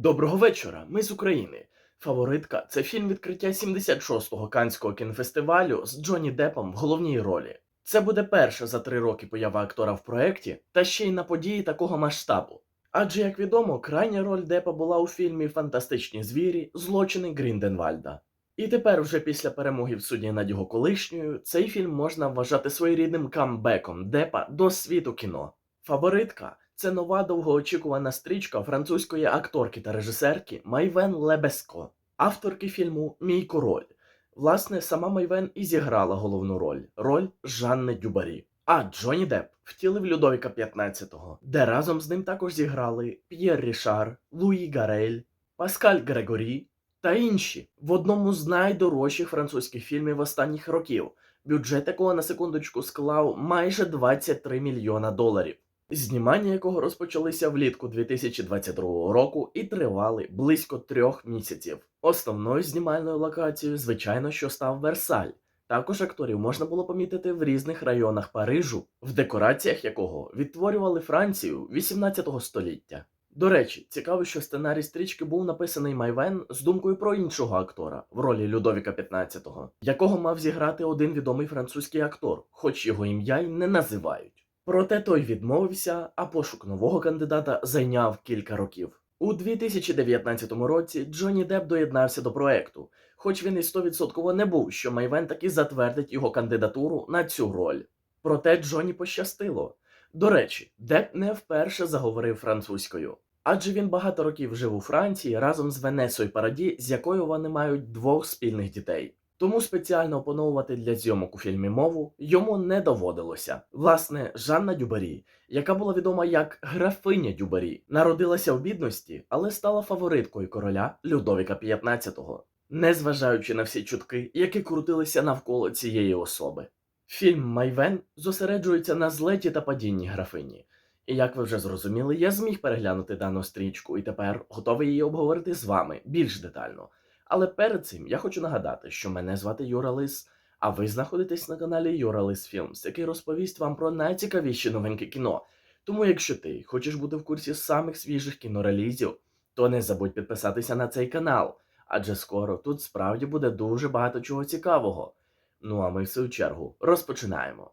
Доброго вечора, ми з України. Фаворитка це фільм відкриття 76-го Канського кінофестивалю з Джонні Деппом в головній ролі. Це буде перша за три роки поява актора в проєкті, та ще й на події такого масштабу. Адже, як відомо, крайня роль Деппа була у фільмі Фантастичні звірі Злочини Грінденвальда. І тепер, вже після перемоги в суді над його колишньою, цей фільм можна вважати своєрідним камбеком Деппа до світу кіно. Фаворитка це нова довгоочікувана стрічка французької акторки та режисерки Майвен Лебеско, авторки фільму Мій король. Власне, сама Майвен і зіграла головну роль роль Жанни Дюбарі. А Джонні Депп втілив Людовіка 15-го, де разом з ним також зіграли П'єр Рішар, Луї Гарель, Паскаль Грегорі та інші в одному з найдорожчих французьких фільмів останніх років, бюджет якого на секундочку склав майже 23 мільйона доларів знімання якого розпочалися влітку 2022 року і тривали близько трьох місяців. Основною знімальною локацією, звичайно, що став Версаль. Також акторів можна було помітити в різних районах Парижу, в декораціях якого відтворювали Францію 18 століття. До речі, цікаво, що сценарій стрічки був написаний Майвен з думкою про іншого актора в ролі Людовіка 15-го, якого мав зіграти один відомий французький актор, хоч його ім'я й не називають. Проте той відмовився, а пошук нового кандидата зайняв кілька років. У 2019 році Джонні Депп доєднався до проекту, хоч він і 100% не був, що Майвен таки затвердить його кандидатуру на цю роль. Проте Джонні пощастило. До речі, Депп не вперше заговорив французькою, адже він багато років жив у Франції разом з Венесою Параді, з якою вони мають двох спільних дітей. Тому спеціально опановувати для зйомок у фільмі мову йому не доводилося. Власне, Жанна Дюбарі, яка була відома як графиня Дюбарі, народилася в бідності, але стала фавориткою короля Людовіка XV, незважаючи на всі чутки, які крутилися навколо цієї особи. Фільм Майвен зосереджується на злеті та падінні графині. І як ви вже зрозуміли, я зміг переглянути дану стрічку і тепер готовий її обговорити з вами більш детально. Але перед цим я хочу нагадати, що мене звати Юра Лис, а ви знаходитесь на каналі Юра Лис Філмс, який розповість вам про найцікавіші новинки кіно. Тому, якщо ти хочеш бути в курсі самих свіжих кінорелізів, то не забудь підписатися на цей канал, адже скоро тут справді буде дуже багато чого цікавого. Ну а ми в свою чергу розпочинаємо.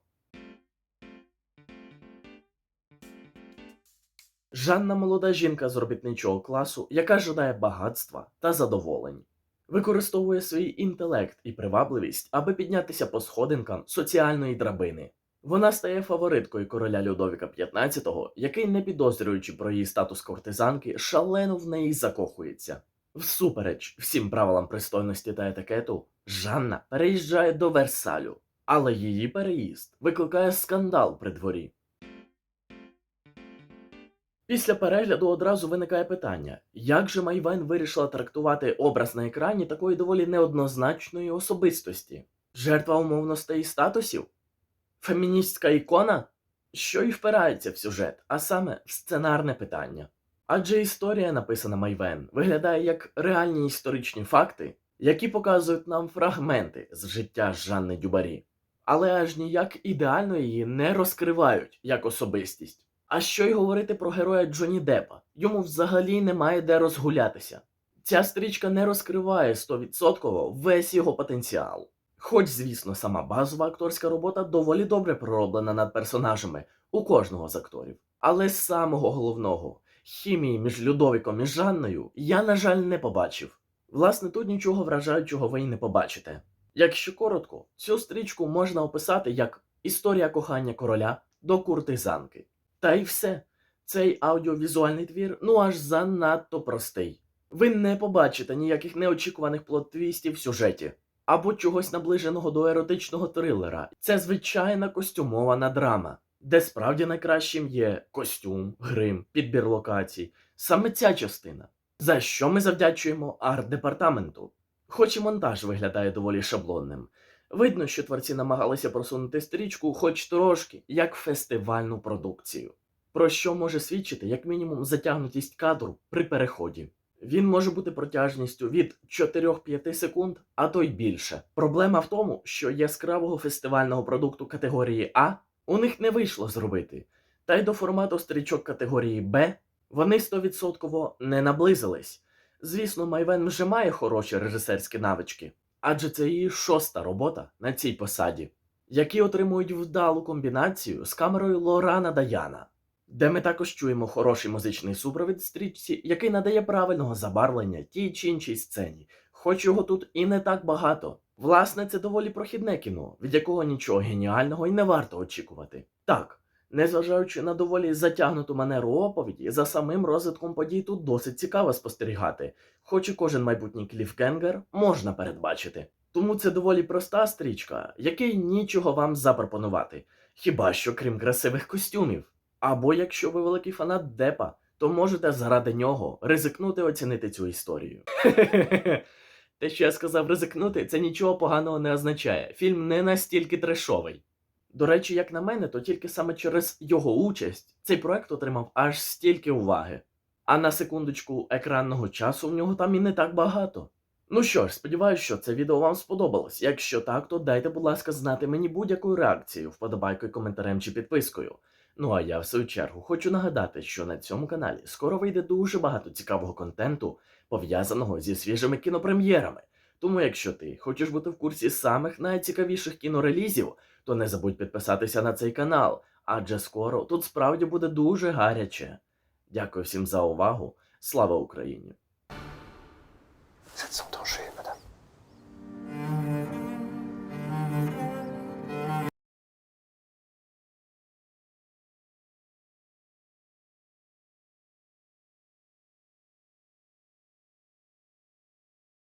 Жанна молода жінка з робітничого класу, яка жадає багатства та задоволень. Використовує свій інтелект і привабливість, аби піднятися по сходинкам соціальної драбини. Вона стає фавориткою короля Людовіка XV, який, не підозрюючи про її статус кортизанки, шалено в неї закохується. Всупереч всім правилам пристойності та етикету, Жанна переїжджає до Версалю, але її переїзд викликає скандал при дворі. Після перегляду одразу виникає питання, як же Майвен вирішила трактувати образ на екрані такої доволі неоднозначної особистості? Жертва умовностей і статусів? Феміністська ікона? Що й впирається в сюжет, а саме в сценарне питання. Адже історія, написана Майвен, виглядає як реальні історичні факти, які показують нам фрагменти з життя Жанни Дюбарі, але аж ніяк ідеально її не розкривають як особистість. А що й говорити про героя Джоні Деппа? Йому взагалі немає де розгулятися. Ця стрічка не розкриває 100% весь його потенціал. Хоч, звісно, сама базова акторська робота доволі добре пророблена над персонажами у кожного з акторів. Але самого головного хімії між Людовіком і Жанною я, на жаль, не побачив. Власне, тут нічого вражаючого ви й не побачите. Якщо коротко, цю стрічку можна описати як історія кохання короля до куртизанки. Та й все. Цей аудіовізуальний твір ну аж занадто простий. Ви не побачите ніяких неочікуваних плот-твістів в сюжеті або чогось наближеного до еротичного трилера. Це звичайна костюмована драма, де справді найкращим є костюм, грим, підбір локацій, саме ця частина. За що ми завдячуємо арт-департаменту. Хоч і монтаж виглядає доволі шаблонним. Видно, що творці намагалися просунути стрічку хоч трошки як фестивальну продукцію, про що може свідчити як мінімум затягнутість кадру при переході. Він може бути протяжністю від 4-5 секунд, а то й більше. Проблема в тому, що яскравого фестивального продукту категорії А у них не вийшло зробити, та й до формату стрічок категорії Б Вони стовідсотково не наблизились. Звісно, Майвен вже має хороші режисерські навички, адже це її шоста робота на цій посаді, які отримують вдалу комбінацію з камерою Лорана Даяна, де ми також чуємо хороший музичний супровід стрічці, який надає правильного забарвлення тій чи іншій сцені, хоч його тут і не так багато. Власне, це доволі прохідне кіно, від якого нічого геніального і не варто очікувати. Так, незважаючи на доволі затягнуту манеру оповіді, за самим розвитком подій тут досить цікаво спостерігати, хоч і кожен майбутній кліфкенгер можна передбачити. Тому це доволі проста стрічка, який нічого вам запропонувати, хіба що крім красивих костюмів. Або якщо ви великий фанат Депа, то можете заради нього ризикнути оцінити цю історію. Те, що я сказав ризикнути, це нічого поганого не означає. Фільм не настільки трешовий. До речі, як на мене, то тільки саме через його участь цей проект отримав аж стільки уваги. А на секундочку екранного часу в нього там і не так багато. Ну що ж, сподіваюся, що це відео вам сподобалось. Якщо так, то дайте, будь ласка, знати мені будь-якою реакцією, вподобайкою, коментарем чи підпискою. Ну а я в свою чергу хочу нагадати, що на цьому каналі скоро вийде дуже багато цікавого контенту, пов'язаного зі свіжими кінопрем'єрами. Тому, якщо ти хочеш бути в курсі самих найцікавіших кінорелізів, то не забудь підписатися на цей канал, адже скоро тут справді буде дуже гаряче. Дякую всім за увагу. Слава Україні!